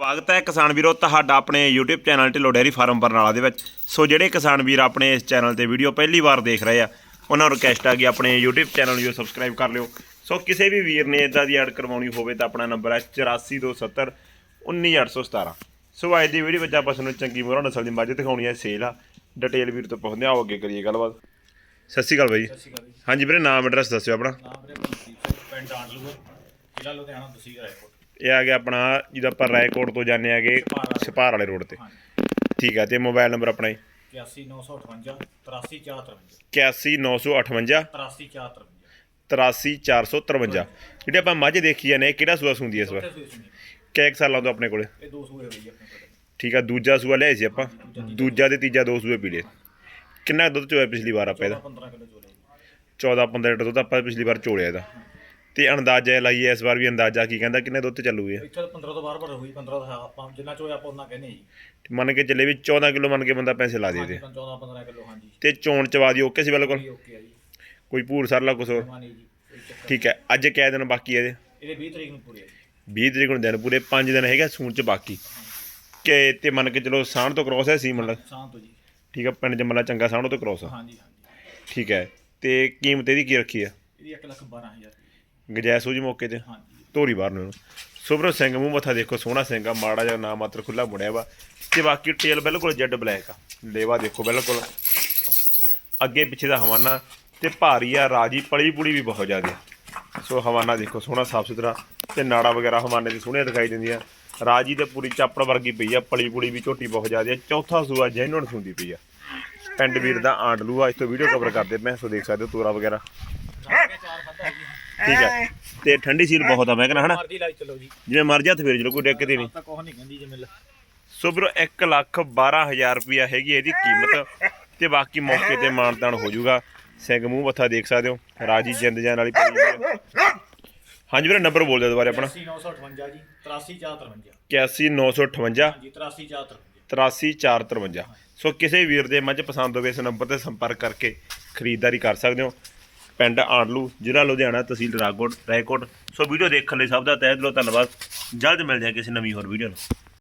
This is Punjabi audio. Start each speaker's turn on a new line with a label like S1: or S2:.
S1: ਸਵਾਗਤ ਹੈ ਕਿਸਾਨ ਵੀਰੋ ਤੁਹਾਡਾ ਆਪਣੇ YouTube channel Dhillon dairy farm Barnala ਦੇ ਵਿੱਚ। ਸੋ ਜਿਹੜੇ ਕਿਸਾਨ ਵੀਰ ਆਪਣੇ ਇਸ ਚੈਨਲ ਤੇ ਵੀਡੀਓ ਪਹਿਲੀ ਵਾਰ ਦੇਖ ਰਹੇ ਆ ਉਹਨਾਂ ਨੂੰ ਰਿਕਵੈਸਟ ਆ ਕਿ ਆਪਣੇ YouTube ਚੈਨਲ ਨੂੰ ਸਬਸਕ੍ਰਾਈਬ ਕਰ ਲਿਓ। ਸੋ ਕਿਸੇ ਵੀ ਵੀਰ ਨੇ ਇਦਾਂ ਦੀ ਐਡ ਕਰਵਾਉਣੀ ਹੋਵੇ ਤਾਂ ਆਪਣਾ ਨੰਬਰ ਹੈ 8427 19817 ਸੋ ਅੱਜ ਦੀ ਵੀਡੀਓ ਵਿੱਚ ਆਪਾਂ ਤੁਹਾਨੂੰ ਚੰਗੀ ਮੋਹਰਾ ਨਸਲ ਦੀ ਮੱਝ ਦਿਖਾਉਣੀ ਹੈ ਸੇਲ ਆ। ਡਿਟੇਲ ਵੀਰ ਤੋਂ ਪੁੱਛਦੇ ਆਓ ਅੱਗੇ ਕਰੀਏ ਗੱਲਬਾਤ। ਸਤਿ ਸ਼੍ਰੀ ਅਕਾਲ ਬਾਈ। ਹਾਂਜੀ ਵੀਰੇ ਨਾਮ ਐਡਰੈਸ ਦੱਸਿਓ ਆਪਣਾ।
S2: ਨਾਮ ਵੀਰੇ ਮਨਦੀਪ ਸਿੰਘ ਪਿੰਡ ਆਂਡਲੂਰ ਜ਼ਿਲ੍ਹਾ ਲੁਧਿਆਣਾ ਤਹਿਸੀਲ ਰਾਏਕੋਟ
S1: ਇਹ ਆ ਗਿਆ ਆਪਣਾ ਜਿਹਦਾ ਆਪਾਂ ਰਾਏਕੋਟ ਤੋਂ ਜਾਂਦੇ ਆਗੇ ਛਪਾਰ ਵਾਲੇ। ਰੋਡ ਤੇ। ਠੀਕ ਹੈ ਤੇ ਮੋਬਾਈਲ ਨੰਬਰ ਆਪਣਾ ਜੀ?
S2: 81958 83453
S1: 81958
S2: 83453
S1: 83453 ਜਿਹੜੇ ਆਪਾਂ ਮੱਝ ਦੇਖੀ ਜਾਂਦੇ ਕਿਹੜਾ ਸੂਆ ਸੁੰਦੀ ਇਸ ਵਾਰ? ਕਿੰਨੇ ਸਾਲਾਂ ਤੋਂ ਆਪਣੇ ਕੋਲੇ?
S2: ਇਹ ਦੋ ਸੂਏ ਹੋਈ ਆਪਣੇ ਕੋਲ।
S1: ਠੀਕ ਆ ਦੂਜਾ ਸੂਆ ਲਿਆਏ ਸੀ ਆਪਾਂ। ਦੂਜਾ ਤੇ ਤੀਜਾ ਦੋ ਸੂਏ ਪੀਲੇ। ਕਿੰਨਾ ਦੁੱਧ ਚੋਇਆ ਪਿਛਲੀ ਵਾਰ ਆਪਾਂ ਇਹਦਾ?
S2: 15 ਕਿਲੋ ਚੋਲੇ।
S1: 14 15 ਲੀਟਰ ਦੁੱਧ ਆਪਾਂ ਪਿਛਲੀ ਵਾਰ ਚੋਲਿਆ ਇਹਦਾ। ਤੇ ਅੰਦਾਜ਼ਾ ਲਾਈਏ ਇਸ ਵਾਰ ਵੀ ਅੰਦਾਜ਼ਾ ਕੀ ਕਹਿੰਦਾ ਕਿੰਨੇ ਦੁੱਧ ਚੱਲੂਗੇ?
S2: ਇੱਥੇ ਤਾਂ 15 ਤੋਂ ਬਾਹਰ ਬਾਹਰ ਹੋਈ 15 ਦਾ ਆਪਾਂ ਜਿੰਨਾ ਚੋਇਆ ਆਪਾਂ ਉਹਨਾਂ ਕਹਿੰਦੇ ਜੀ।
S1: ਮੰਨ ਕੇ ਚੱਲੇ ਵੀ 14 ਕਿਲੋ ਮੰਨ ਕੇ ਬੰਦਾ ਪੈਸੇ ਲਾ ਦੇ ਦੇ
S2: 14 15 ਕਿਲੋ ਹਾਂਜੀ।
S1: ਤੇ ਚੋਣ ਚਵਾ ਦੀ ਓਕੇ ਸੀ ਬਿਲਕੁਲ?
S2: ਓਕੇ ਆ ਜੀ
S1: ਕੋਈ ਭੂਰ ਸਰਲਾ ਕੁਛ ਹੋਰ?
S2: ਮਾਨੀ ਜੀ ਕੋਈ ਚੱਕਰ
S1: ਠੀਕ ਹੈ ਅੱਜ ਕਿਹ ਦਿਨ ਬਾਕੀ ਹੈ ਇਹਦੇ?
S2: ਇਹਦੇ 20 ਤਰੀਕ ਨੂੰ ਪੂਰੇ ਆ ਜੀ।
S1: 20 ਤਰੀਕ ਨੂੰ ਦਿਨ ਪੂਰੇ 5 ਦਿਨ ਹੈਗਾ ਸੂਣ ਚ ਬਾਕੀ। ਕਿ ਤੇ ਮੰਨ ਕੇ ਚਲੋ ਸਾਣ ਤੋਂ ਕ੍ਰੋਸ ਹੈ ਸੀ ਮਤਲਬ
S2: ਸ਼ਾਮ ਤੋਂ ਜੀ।
S1: ਠੀਕ ਹੈ ਪਿੰਡ ਜਮਲਾ ਚੰਗਾ ਸਾਣੋ ਤੋਂ ਕ੍ਰੋਸ
S2: ਹਾਂਜੀ
S1: ਠੀਕ ਹੈ ਤੇ ਕੀਮਤ ਇਹਦੀ ਕੀ ਰੱਖੀ ਆ?
S2: ਇਹਦੀ 1 ਲੱਖ 12000 ਰੁਪਏ
S1: ਗਜੈਸ ਜੀ ਮੌਕੇ ਤੇ ਧੋਰੀ ਬਾਹਰ ਨੂੰ ਸੁਬਰੋ ਸਿੰਘ ਮੂੰਹ ਮੱਥਾ ਦੇਖੋ ਸੋਹਣਾ ਸਿੰਘ ਆ ਮਾੜਾ ਜਿਹਾ ਨਾ ਮਾਤਰ ਖੁੱਲਾ ਮੁੜਿਆ ਵਾ। ਤੇ ਬਾਕੀ ਟੇਲ ਬਿਲਕੁਲ ਜੈਡ ਬਲੈਕ ਆ। ਲੇਵਾ ਦੇਖੋ ਬਿਲਕੁਲ। ਅੱਗੇ ਪਿੱਛੇ ਦਾ ਹਵਾਨਾ ਤੇ ਭਾਰੀ ਆ ਰਾਜੀ ਪਲੀ ਪੁਲੀ ਵੀ ਬਹੁਤ ਜ਼ਿਆਦਾ ਸੋ ਹਵਾਨਾ ਦੇਖੋ ਸੋਹਣਾ ਸਾਫ਼ ਸੁਥਰਾ ਤੇ ਨਾੜਾ ਵਗੈਰਾ ਹਵਾਨੇ ਦੀ ਸੋਹਣੀਆਂ ਦਿਖਾਈ ਦਿੰਦੀਆਂ। ਰਾਜੀ ਤੇ ਪੂਰੀ ਚਾਪੜ ਵਰਗੀ ਪਈ ਆ ਪਲੀ ਪੁਲੀ ਵੀ ਝੋਟੀ ਬਹੁਤ ਜ਼ਿਆਦਾ ਆ। ਚੌਥਾ ਸੂਆ ਜੈਨੂਨ ਸੁੰਦੀ ਪਈ ਆ। ਪਿੰਡ ਵੀਰ ਦਾ ਆਂਡਲੂ ਆ ਇਸ ਤੋਂ ਵੀਡੀਓ ਕਵਰ ਕਰਦੇ ਪਏ ਸੋ ਦੇਖ ਸਕਦੇ ਹੋ ਤੋਰਾ ਵਗੈਰਾ। ਠੀਕ ਹੈ। ਤੇ ਠੰਡੀ ਸੀਲ ਬਹੁਤ ਆ ਮੈਂ ਕਹਿੰਦਾ ਹਨਾ।
S2: ਮਰਦੀ ਲਾਈ ਚਲੋ ਜੀ।
S1: ਜਿਵੇਂ ਮਰਜ਼ੀ ਹੱਥ ਫੇਰ ਚਲੋ ਕੋਈ ਦਿੱਕਤ ਹੀ ਨਹੀਂ।
S2: ਤਾਂ ਕੁਛ ਨਹੀਂ ਕਹਿੰਦੀ ਜਿਵੇਂ
S1: ਸੋ ਵੀਰੋ 1 ਲੱਖ 12000 ਰੁਪਿਆ ਹੈਗੀ ਇਹਦੀ ਕੀਮਤ ਤੇ ਬਾਕੀ ਮੌਕੇ ਤੇ ਮਾਨਤਾਨ ਹੋ ਜਾਊਗਾ। ਸਿੰਘ ਮੂੰਹ ਮੱਥਾ ਦੇਖ ਸਕਦੇ ਹੋ ਰਾਜੀ ਜਿੰਦ ਜਾਨ ਵਾਲੀ ਪਈ ਹੈ। ਹਾਂਜੀ ਵੀਰੇ ਨੰਬਰ ਬੋਲ ਦਿਓ ਦੁਬਾਰਾ ਆਪਣਾ।
S2: 80958 ਜੀ 83453
S1: 81958
S2: ਹਾਂਜੀ 83453
S1: 83453 ਸੋ ਕਿਸੇ ਵੀਰ ਦੇ ਮੱਝ ਪਸੰਦ ਹੋਵੇ ਇਸ ਨੰਬਰ ਤੇ ਸੰਪਰਕ ਕਰਕੇ ਖਰੀਦਦਾਰੀ ਕਰ ਸਕਦੇ ਹੋ। ਪਿੰਡ ਆੜਲੂ ਜ਼ਿਲ੍ਹਾ ਲੁਧਿਆਣਾ ਤਹਿਸੀਲ ਰਾਗੋਟ ਰਾਏਕੋਟ। ਸੋ ਵੀਡੀਓ ਦੇਖਣ ਲਈ ਸਭ ਦਾ ਤਹਿ ਦਿਲੋਂ ਧੰਨਵਾਦ। ਜਲਦ ਮਿਲਦੇ ਹਾਂ ਕਿਸੇ ਨਵੀਂ ਹੋਰ ਵੀਡੀਓ ਨਾਲ।